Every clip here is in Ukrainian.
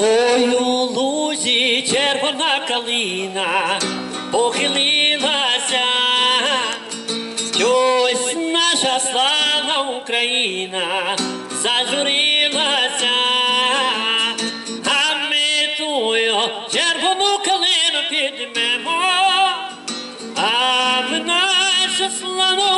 Ой, у лузі червона калина похилилася, Ось наша слава Україна зажурилася, а ми тую червону калину піднімемо, а ми наша слава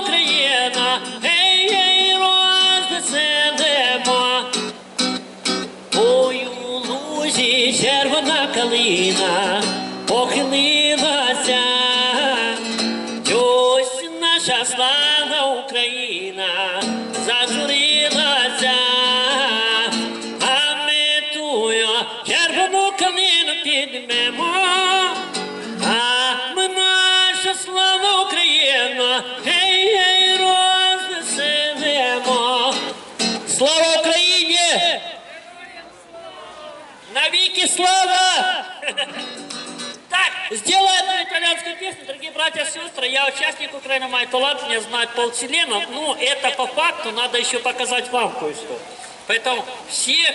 лузі червона калина похилилася. Ось наша слава Україна зажурилася, а ми тую червону калину піднімемо, а ми наша слава Україна, гей, гей, розвеселимо. Слава Україні! Навеки слава! Так, сделаю одну итальянскую песню, дорогие братья и сестры. Я участник Украины Май Талант, меня знает полселена. Ну, это по факту, надо еще показать вам кое-что. Поэтому всех,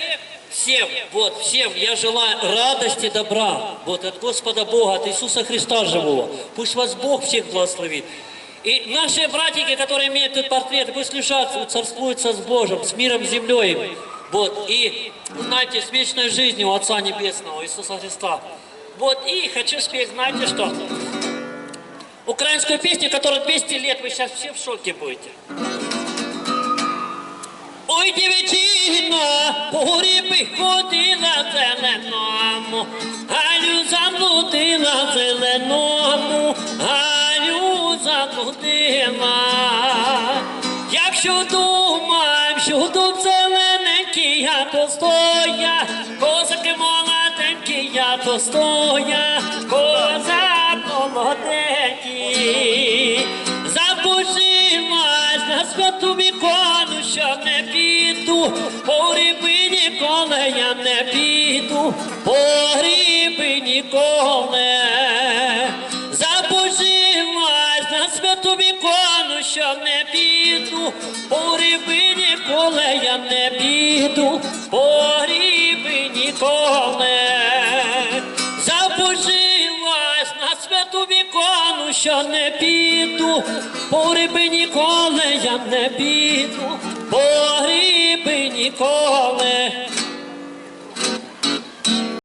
всем, вот, всем я желаю радости, добра. Вот от Господа Бога, от Иисуса Христа живого. Пусть вас Бог всех благословит. И наши братики, которые имеют тут портреты, пусть лежат, царствуются с Божьим, с миром землей. Вот, и, знаете, с вечной жизнью Отца Небесного, Иисуса Христа. Вот, и хочу спеть, знаете что? Украинскую песню, которая 200 лет, вы сейчас все в шоке будете. Ой, дівчина, по гриби ходила зеленому, Галю заблудила зеленому, Галю заблудила. Якщо думаєм, що тут зелененький, я то стоя, козаки молоденькі, я то стоя, козак молоденький. Запустилась на святу вікону, що не піду, по гриби ніколи я не піду, по гриби ніколи. Запустилась на святу вікону, що не піду, по гриби ніколи я не піду, по гриби ніколи. Запожилась на святу вікону, що не піду, по риби ніколи я не піду, по гриби ніколи.